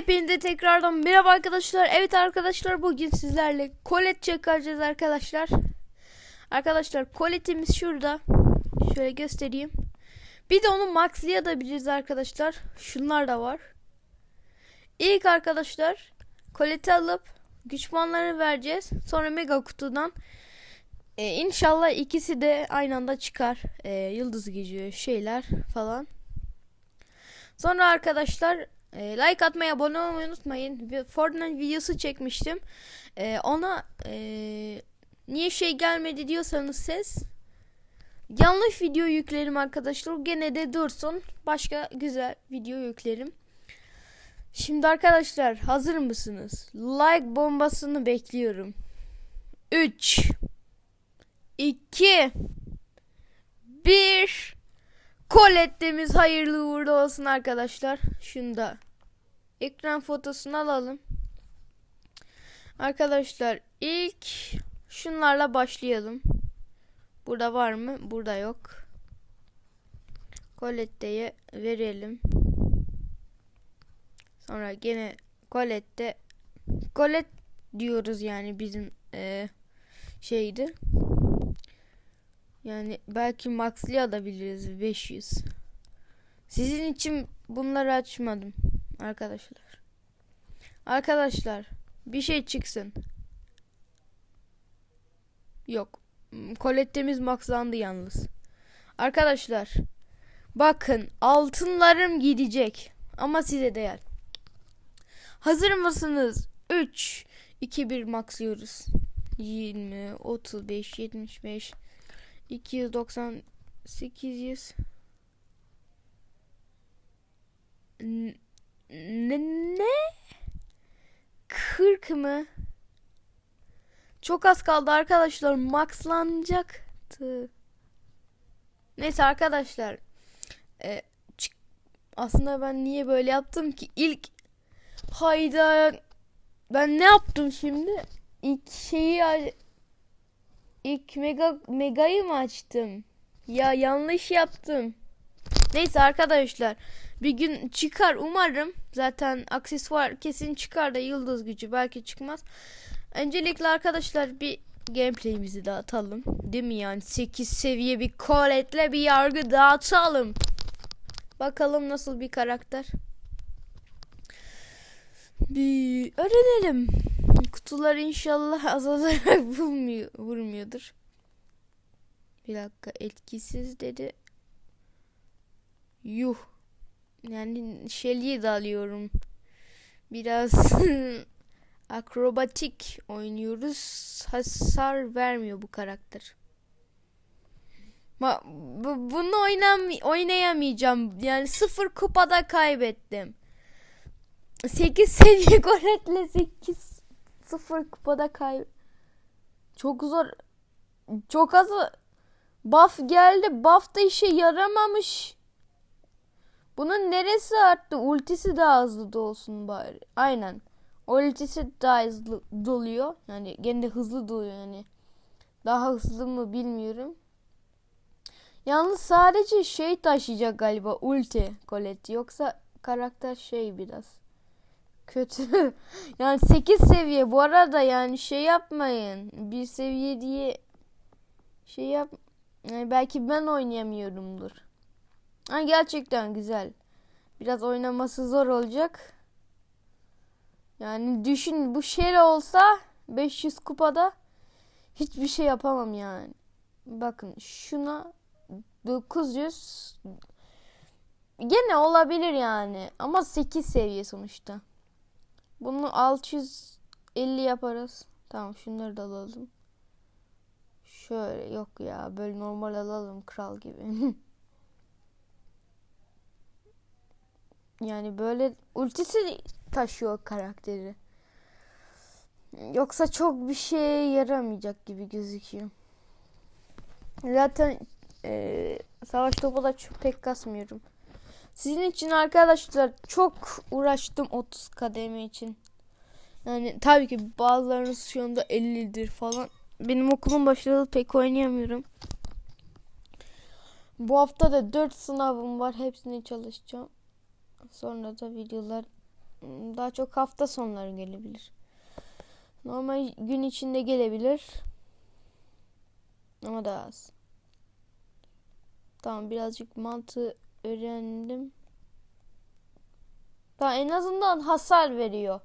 Hepinize tekrardan merhaba arkadaşlar. Evet arkadaşlar bugün sizlerle kolet çıkaracağız arkadaşlar. Arkadaşlar koletimiz şurada. Şöyle göstereyim. Bir de onu maxlayabiliriz arkadaşlar. Şunlar da var. İlk arkadaşlar koleti alıp güç vereceğiz. Sonra mega kutudan e, inşallah ikisi de aynı anda çıkar. E, yıldız gücü şeyler falan. Sonra arkadaşlar e, like atmayı, abone olmayı unutmayın. Fortnite videosu çekmiştim. E, ona e, niye şey gelmedi diyorsanız ses yanlış video yüklerim arkadaşlar. Gene de dursun. Başka güzel video yüklerim. Şimdi arkadaşlar hazır mısınız? Like bombasını bekliyorum. 3 2 1 Colette'miz hayırlı uğurlu olsun arkadaşlar. Şunu da ekran fotosunu alalım. Arkadaşlar ilk şunlarla başlayalım. Burada var mı? Burada yok. Colette'ye verelim. Sonra gene Colette Colette diyoruz yani bizim eee, şeydi. Yani belki max'li alabiliriz 500. Sizin için bunları açmadım arkadaşlar. Arkadaşlar bir şey çıksın. Yok. Kolettemiz maxlandı yalnız. Arkadaşlar bakın altınlarım gidecek ama size değer. Hazır mısınız? 3 2 1 maxlıyoruz. 20 35 75 290 800 N- ne ne 40 mı? Çok az kaldı arkadaşlar. Maxlanacaktı. Neyse arkadaşlar. Çık- aslında ben niye böyle yaptım ki? İlk hayda ben ne yaptım şimdi? İlk şeyi ilk mega megayı mı açtım? Ya yanlış yaptım. Neyse arkadaşlar bir gün çıkar umarım. Zaten aksesuar kesin çıkar da yıldız gücü belki çıkmaz. Öncelikle arkadaşlar bir gameplay'imizi dağıtalım. Değil mi yani 8 seviye bir koletle bir yargı dağıtalım. Bakalım nasıl bir karakter. Bir öğrenelim. Kutular inşallah azalarak vurmuyor, vurmuyordur. Bir dakika etkisiz dedi. Yuh. Yani Shelly'i de alıyorum. Biraz akrobatik oynuyoruz. Hasar vermiyor bu karakter. Ma bu, bunu oynam oynayamayacağım. Yani sıfır kupada kaybettim. 8 seviye goletle 8 0 kupada kay Çok zor. Çok az buff geldi. Buff da işe yaramamış. Bunun neresi arttı? Ultisi daha hızlı dolsun bari. Aynen. Ultisi daha hızlı doluyor. Yani gene de hızlı doluyor yani. Daha hızlı mı bilmiyorum. Yalnız sadece şey taşıyacak galiba ulti Colette. Yoksa karakter şey biraz kötü. yani 8 seviye bu arada yani şey yapmayın. Bir seviye diye şey yap yani belki ben oynayamıyorumdur. Ha gerçekten güzel. Biraz oynaması zor olacak. Yani düşün bu şey olsa 500 kupada hiçbir şey yapamam yani. Bakın şuna 900 gene olabilir yani ama 8 seviye sonuçta. Bunu 650 yaparız. Tamam şunları da alalım. Şöyle yok ya böyle normal alalım kral gibi. yani böyle ultisi taşıyor karakteri. Yoksa çok bir şeye yaramayacak gibi gözüküyor. Zaten e, savaş topu da çok pek kasmıyorum. Sizin için arkadaşlar çok uğraştım 30 kademe için. Yani tabii ki bazılarınız şu anda 50'dir falan. Benim okulum başladı pek oynayamıyorum. Bu hafta da 4 sınavım var. Hepsini çalışacağım. Sonra da videolar daha çok hafta sonları gelebilir. Normal gün içinde gelebilir. Ama daha az. Tamam birazcık mantığı öğrendim. Daha en azından hasar veriyor.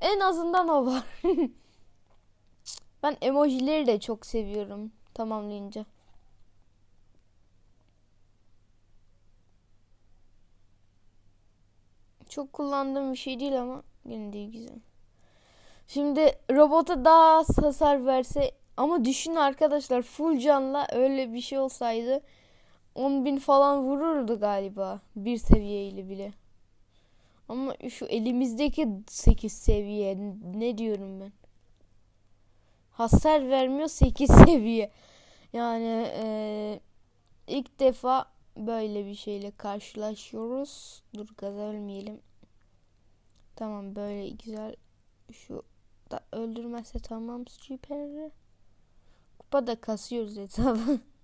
En azından o var. ben emojileri de çok seviyorum tamamlayınca. Çok kullandığım bir şey değil ama yine de güzel. Şimdi robota daha hasar verse ama düşünün arkadaşlar full canla öyle bir şey olsaydı 10.000 falan vururdu galiba bir seviyeyle bile. Ama şu elimizdeki 8 seviye ne diyorum ben? Hasar vermiyor 8 seviye. Yani eee, ilk defa böyle bir şeyle karşılaşıyoruz. Dur gaza ölmeyelim. Tamam böyle güzel. Şu da öldürmezse tamam süper. Kupa da kasıyoruz etrafı.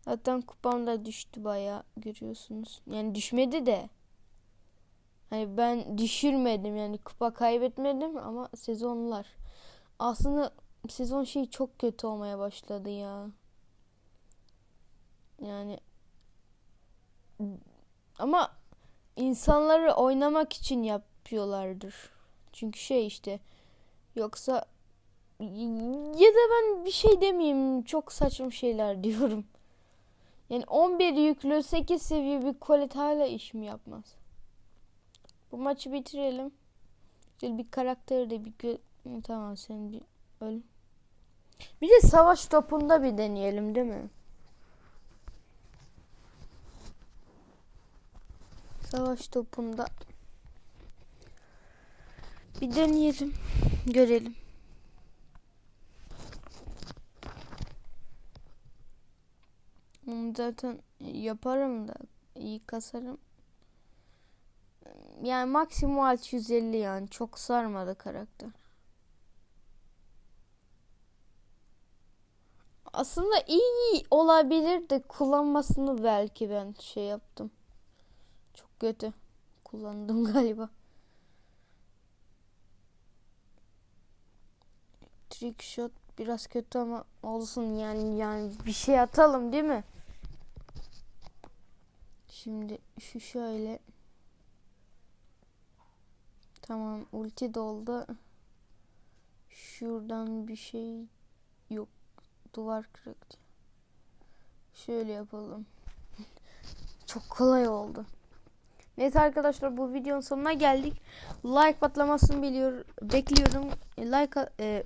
Zaten kupam da düştü bayağı görüyorsunuz. Yani düşmedi de. Hani ben düşürmedim yani kupa kaybetmedim ama sezonlar. Aslında sezon şey çok kötü olmaya başladı ya. Yani ama insanları oynamak için yapıyorlardır. Çünkü şey işte yoksa ya da ben bir şey demeyeyim çok saçma şeyler diyorum. Yani 11 yüklü 8 seviye bir kolet hala iş mi yapmaz? Bu maçı bitirelim. Şöyle bir karakteri de bir gö- tamam sen bir öl. Bir de savaş topunda bir deneyelim değil mi? Savaş topunda bir deneyelim. Görelim. Onu zaten yaparım da iyi kasarım. Yani maksimum 650 yani çok sarmadı karakter. Aslında iyi olabilir de kullanmasını belki ben şey yaptım. Çok kötü kullandım galiba. Trick shot biraz kötü ama olsun yani yani bir şey atalım değil mi? Şimdi şu şöyle Tamam ulti doldu. Şuradan bir şey yok. Duvar kırık. Şöyle yapalım. Çok kolay oldu. Neyse arkadaşlar bu videonun sonuna geldik. Like patlamasını biliyor, bekliyorum. E, Like e,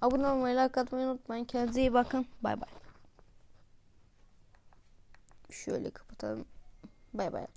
abone olmayı, like atmayı unutmayın. Kendinize iyi bakın. Bay bay. Şöyle kapatalım. 拜拜